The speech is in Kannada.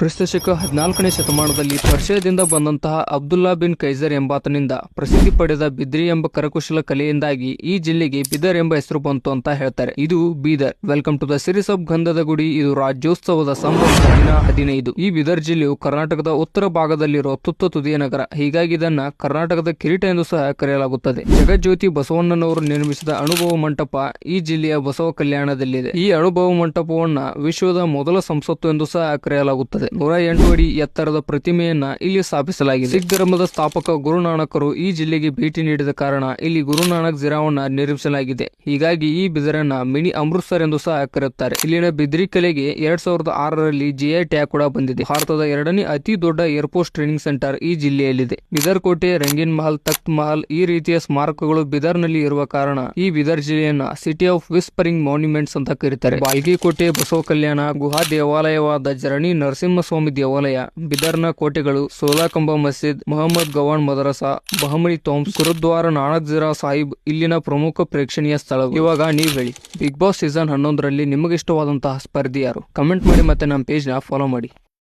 ಕ್ರಿಸ್ತಶಕ ಹದಿನಾಲ್ಕನೇ ಶತಮಾನದಲ್ಲಿ ಪರ್ಷಿಯಾದಿಂದ ಬಂದಂತಹ ಅಬ್ದುಲ್ಲಾ ಬಿನ್ ಕೈಸರ್ ಎಂಬಾತನಿಂದ ಪ್ರಸಿದ್ಧಿ ಪಡೆದ ಬಿದ್ರಿ ಎಂಬ ಕರಕುಶಲ ಕಲೆಯಿಂದಾಗಿ ಈ ಜಿಲ್ಲೆಗೆ ಬಿದರ್ ಎಂಬ ಹೆಸರು ಬಂತು ಅಂತ ಹೇಳ್ತಾರೆ. ಇದು Bidar. Welcome to the series of Gandhada Gudi. ಇದು ರಾಜ್ಯೋತ್ಸವದ ಸಂಭ್ರಮದ ದಿನ ಹದಿನೈದು. ಈ ಬಿದರ್ ಜಿಲ್ಲೆಯು ಕರ್ನಾಟಕದ ಉತ್ತರ ಭಾಗದಲ್ಲಿರುವ ತುತ್ತ ತುದಿಯ ನಗರ. ಹೀಗಾಗಿ ಇದನ್ನ ಕರ್ನಾಟಕದ ಕಿರೀಟ ಎಂದು ಸಹ ಕರೆಯಲಾಗುತ್ತದೆ. ಜಗಜ್ಯೋತಿ ಬಸವಣ್ಣನವರು ನಿರ್ಮಿಸಿದ ಅನುಭವ ಮಂಟಪ ಈ ಜಿಲ್ಲೆಯ ಬಸವ ಕಲ್ಯಾಣದಲ್ಲಿದೆ. ಈ ಅನುಭವ ಮಂಟಪವನ್ನ ವಿಶ್ವದ ಮೊದಲ ಸಂಸತ್ತು ಎಂದು ಸಹ ಕರೆಯಲಾಗುತ್ತದೆ. ನೂರ ಎಂಟು ಅಡಿ ಎತ್ತರದ ಪ್ರತಿಮೆಯನ್ನ ಇಲ್ಲಿ ಸ್ಥಾಪಿಸಲಾಗಿದೆ. ಸಿಖ್ ಧರ್ಮದ ಸ್ಥಾಪಕ ಗುರುನಾನಕರು ಈ ಜಿಲ್ಲೆಗೆ ಭೇಟಿ ನೀಡಿದ ಕಾರಣ ಇಲ್ಲಿ ಗುರುನಾನಕ್ ಜಿರಾವನ್ನ ನಿರ್ಮಿಸಲಾಗಿದೆ. ಹೀಗಾಗಿ ಈ ಬಿದಿರನ್ನ ಮಿನಿ ಅಮೃತ್ಸರ್ ಎಂದು ಸಹ ಕರೆಯುತ್ತಾರೆ. ಇಲ್ಲಿನ ಬಿದ್ರಿ ಕಲೆಗೆ ಎರಡ್ ಸಾವಿರದ ಆರರಲ್ಲಿ ಜಿಐ ಟ್ಯಾಗ್ ಕೂಡ ಬಂದಿದೆ. ಭಾರತದ ಎರಡನೇ ಅತಿ ದೊಡ್ಡ ಏರ್ಪೋರ್ಟ್ ಟ್ರೈನಿಂಗ್ ಸೆಂಟರ್ ಈ ಜಿಲ್ಲೆಯಲ್ಲಿದೆ. ಬಿದರ್ ಕೋಟೆ, ರಂಗೀನ್ ಮಹಲ್, ತಖ್ತ್ ಮಹಲ್ ಈ ರೀತಿಯ ಸ್ಮಾರಕಗಳು ಬಿದರ್ನಲ್ಲಿ ಇರುವ ಕಾರಣ ಈ ಬಿದರ್ ಜಿಲ್ಲೆಯನ್ನ ಸಿಟಿ ಆಫ್ ವಿಸ್ಪರಿಂಗ್ ಮಾನ್ಯುಮೆಂಟ್ಸ್ ಅಂತ ಕರೀತಾರೆ. ಬಾಲ್ಗಿಕೋಟೆ ಬಸವ ಕಲ್ಯಾಣ, ಗುಹಾ ದೇವಾಲಯವಾದ ಜರಣಿ ನರಸಿಂಹಸ್ವಾಮಿ ದೇವಾಲಯ, ಬಿದರ್ನ ಕೋಟೆಗಳು ಸೋಲಾಕಂಬ ಮಸೀದ್, ಮೊಹಮ್ಮದ್ ಗವಾನ್ ಮದರಸಾ, ಬಹಮನಿ ತೋಮ್ಸ್ ಗುರುದ್ವಾರ ನಾನಕ್ ಜಿರಾ ಸಾಹಿಬ್ ಇಲ್ಲಿನ ಪ್ರಮುಖ ಪ್ರೇಕ್ಷಣೀಯ ಸ್ಥಳ ಇವಾಗ ನೀವ್ ಹೇಳಿ. ಬಿಗ್ ಬಾಸ್ ಸೀಸನ್ ಹನ್ನೊಂದರಲ್ಲಿ ನಿಮಗಿಷ್ಟವಾದಂತಹ ಸ್ಪರ್ಧಿ ಯಾರು ಕಮೆಂಟ್ ಮಾಡಿ ಮತ್ತೆ ನಮ್ಮ ಪೇಜ್ನ ಫಾಲೋ ಮಾಡಿ.